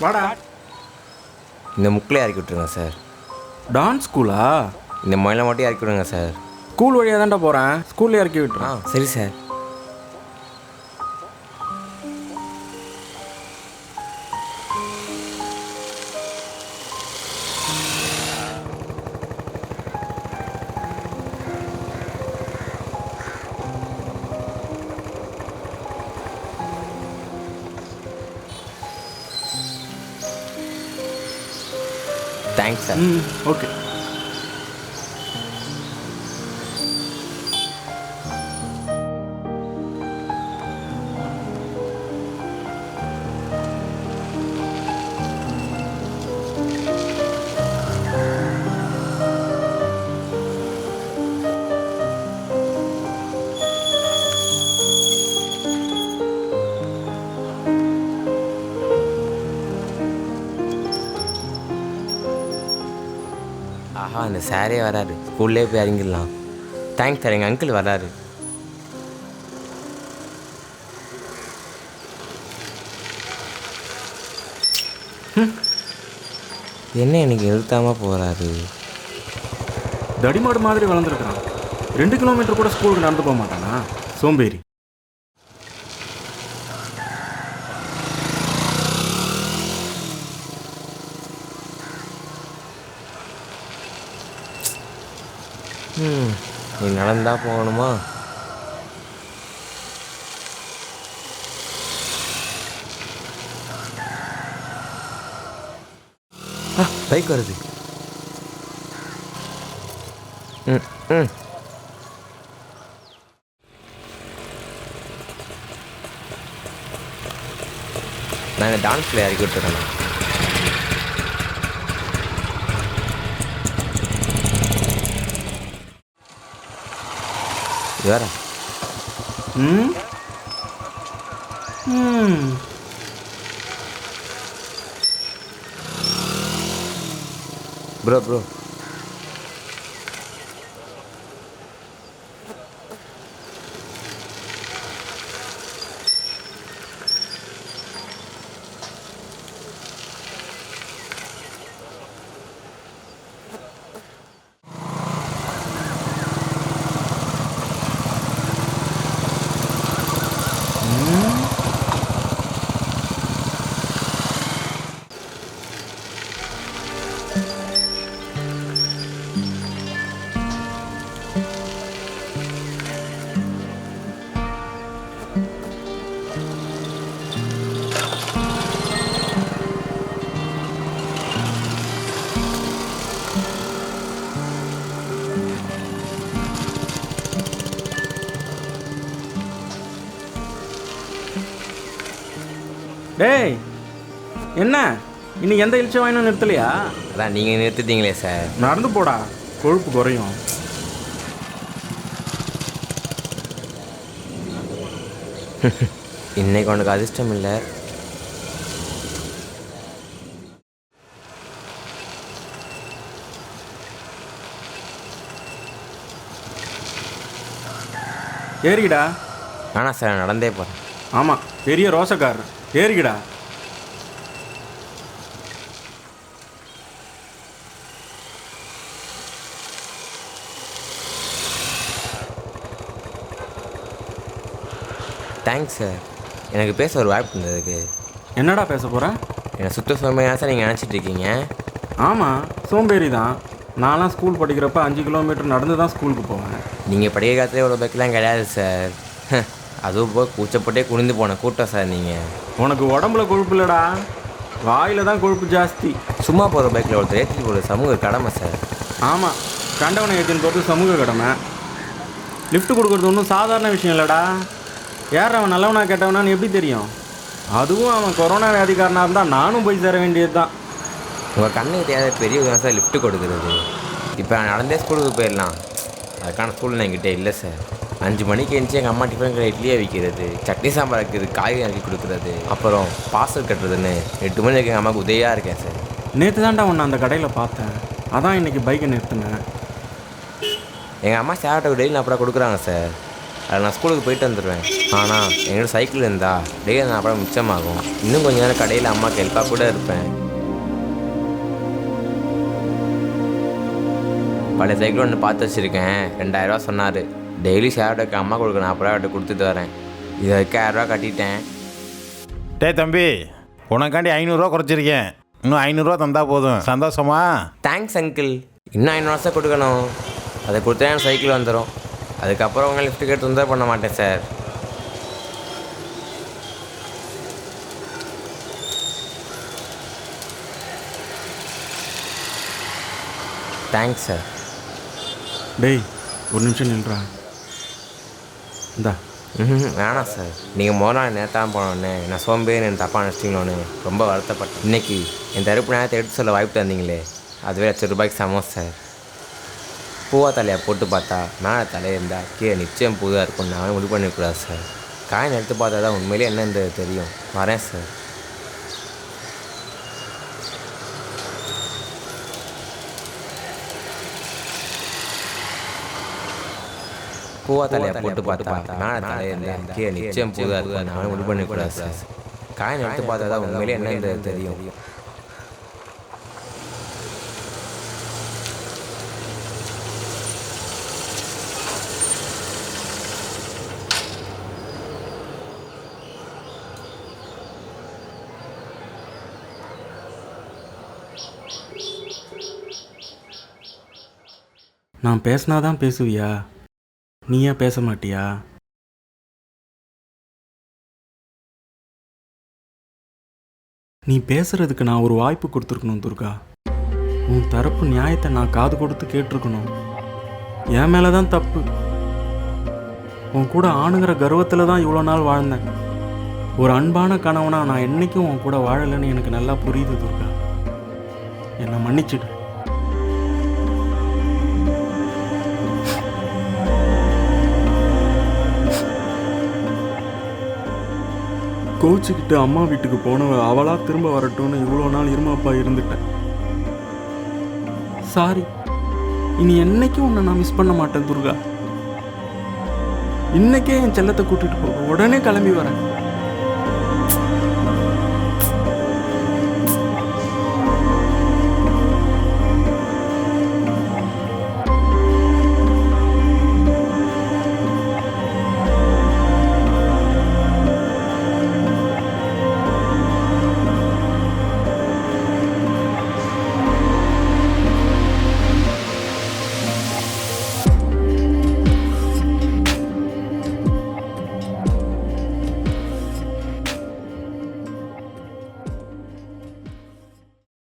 வாடா. இந்த முக்கில் இறக்கி விட்ருங்க சார். டான்ஸ் ஸ்கூலா? இந்த மயில மட்டும் இறக்கி விடுங்க சார். ஸ்கூல் வழியாக தான்டா போகிறேன் ஸ்கூல்ல இறக்கி விட்டுறேன். சரி சார். தேங்க்ஸ் சார் ம் ஆஹா இந்த சாரே வராரு. ஸ்கூல்லே போய் இறங்கிடலாம் தேங்க்ஸ் சார் எங்கள் அங்கிள் வராரு. என்ன எனக்கு எழுத்தாமல் போகிறாரு தடிமாடு மாதிரி வளர்ந்துருக்கான் ரெண்டு கிலோமீட்டர் கூட ஸ்கூலுக்கு நடந்து போக மாட்டானா? சோம்பேறி. ம். நீ நடந்தா போகணுமா? ஆ பைக் வருது. ம் ம். நாங்கள் டான்ஸில் இறக்கி விட்டுருக்கேன் இது வேற ம் ம் ப்ரோ டேய் என்ன? இன்னைக்கு எந்த இழிச்ச வாயினும் நிறுத்தலையா? அதான் நீங்கள் நிறுத்திட்டீங்களே சார். நடந்து போடா கொழுப்பு குறையும். இன்னைக்கு உனக்கு அதிர்ஷ்டம் இல்லை. ஏறிக்கிடா வேணாம் சார் நடந்தே போகிறேன் ஆமாம் பெரிய ரோசக்காரர் ஏறிக்கிடா. தேங்க்ஸ் சார் எனக்கு பேச ஒரு வாய்ப்பு இருந்ததுக்கு. என்னடா பேச போகிற என்னை சுத்த சோமையாக சார் நீங்கள் நினச்சிட்டு இருக்கீங்க ஆமாம் சோம்பேறி தான். நான்லாம் ஸ்கூல் படிக்கிறப்ப அஞ்சு கிலோமீட்டர் நடந்து தான் ஸ்கூலுக்கு போவேன். நீங்கள் படிக்கிற காலத்துல இவ்வளோ பைக்கெலாம் கிடையாது சார் அதுவும் போய் கூச்சப்பட்டே குனிந்து போன கூட்டம் சார் நீங்கள் உனக்கு உடம்புல கொழுப்பு இல்லைடா. வாயில தான் கொழுப்பு ஜாஸ்தி. சும்மா போகிற பைக்கில் ஒருத்தர் ஏற்றிட்டு போகிற சமூக கடமை சார் ஆமாம் கண்டவனை ஏற்றின்னு போகிறது சமூக கடமை. லிஃப்ட் கொடுக்குறது ஒன்றும் சாதாரண விஷயம் இல்லைடா. யார் அவன் நல்லவனா கெட்டவனான்னு எப்படி தெரியும்? அதுவும் அவன் கொரோனா வியாதிக்காரனாக இருந்தால் நானும் போய் சேர வேண்டியது தான் உங்கள் கண்ணுக்கு தேவை பெரிய சார் லிஃப்ட் கொடுக்குறது? இப்போ நடந்தே ஸ்கூலுக்கு போயிடலாம். அதுக்கான ஸ்கூல் என்கிட்ட இல்லை சார் அஞ்சு மணிக்கு எழுந்துச்சு எங்கள் அம்மா டிஃபன் கடை இட்லியை விற்கிறது சட்னி சாம்பார் வைக்கிறது காய் அரைக்கி கொடுக்குறது அப்புறம் பார்சல் கட்டுறதுன்னு எட்டு மணி வரைக்கும் எங்கள் அம்மாவுக்கு உதவியாக இருக்கேன் சார். நேற்று தான்டா உன்னை அந்த கடையில் பார்த்தேன். அதான் இன்னைக்கு பைக்கை நிறுத்தினேன். எங்கள் அம்மா சேவட்டை டெய்லி அப்புறம் கொடுக்குறாங்க சார். அதில் நான் ஸ்கூலுக்கு போயிட்டு வந்துடுவேன் ஆனால் என்னோட சைக்கிள் இருந்தா டெய்லி நான் அப்புறம் மிச்சமாகும். இன்னும் கொஞ்ச நேரம் கடையில் அம்மாவுக்கு ஹெல்ப்பாக கூட இருப்பேன். பழைய சைக்கிள் ஒன்று பார்த்து வச்சுருக்கேன். ரெண்டாயிரரூவா சொன்னார். டெய்லி ஷேர்டோக்கு அம்மா கொடுக்க நாற்பது ரூபா கொடுத்துட்டு வரேன். இது வரைக்கும் ஆயிரரூவா கட்டிட்டேன். டேய் தம்பி உனக்காண்டி ஐநூறுரூவா குறைச்சிருக்கேன். இன்னும் ஐநூறுரூவா தந்தா போதும். சந்தோஷமா? தேங்க்ஸ் அங்கிள் இன்னும் ஐநூறு வருஷம் கொடுக்கணும். அதை கொடுத்தா என் சைக்கிள் வந்துடும் அதுக்கப்புறம் உங்கள் லிஃப்ட் கேட்டு தொந்தரவு பண்ண மாட்டேன் சார் தேங்க்ஸ் சார் டேய் ஒரு நிமிஷம் நில்றா. இந்தா. ம் வேணாம் சார். நீங்கள் மொதல் நாள் நேரத்தான் போனோடனே நான் சோம்பேறி எனக்கு தப்பாக நினச்சிங்களோன்னு ரொம்ப வருத்தப்பட்டேன். இன்னைக்கு என் தரப்பு நேரத்தை எடுத்து சொல்ல வாய்ப்பு தந்தீங்களே. அதுவே லட்ச ரூபாய்க்கு சமம் சார். பூவா தலையை போட்டு பார்த்தா மேலே தலையை இருந்தால் கீழே நிச்சயம் புதுவாக இருக்கும் நானும் முடிவு பண்ணிக்கூடாது சார். காயின் எடுத்து பார்த்தா தான் உண்மையிலே என்னன்றது தெரியும். வரேன் சார். பூவா தலையை போட்டு பார்த்தா மேலே தலையை இருந்தால் கீழே நிச்சயம் பூதாக இருக்கும் நான் முடிவு பண்ணிக்கூடாது சார் காயின் எடுத்து பார்த்தா தான் உண்மையிலே என்னன்றது தெரியும் நான் பேசினா தான் பேசுவியா நீ ஏன் பேச மாட்டியா? நீ பேசுறதுக்கு நான் ஒரு வாய்ப்பு கொடுத்துருக்கணும் துர்கா. உன் தரப்பு நியாயத்தை நான் காது கொடுத்து கேட்டிருக்கணும். என் மேலே தான் தப்பு. உன் கூட ஆணுங்கிற கர்வத்தில் தான் இவ்வளோ நாள் வாழ்ந்தேன். ஒரு அன்பான கணவனா நான் என்றைக்கும் உன் கூட வாழலைன்னு எனக்கு நல்லா புரியுது துர்கா. என்னை மன்னிச்சிடு. கோச்சிக்கிட்டு அம்மா வீட்டுக்கு போனவ அவளாக திரும்ப வரட்டும்னு இவ்வளோ நாள் இருமாப்பா இருந்துட்டேன். சாரி இனி என்னைக்கும் உன்னை நான் மிஸ் பண்ண மாட்டேன் துர்கா. இன்னைக்கே என் செல்லத்தை கூட்டிட்டு போ உடனே கிளம்பி வரேன்.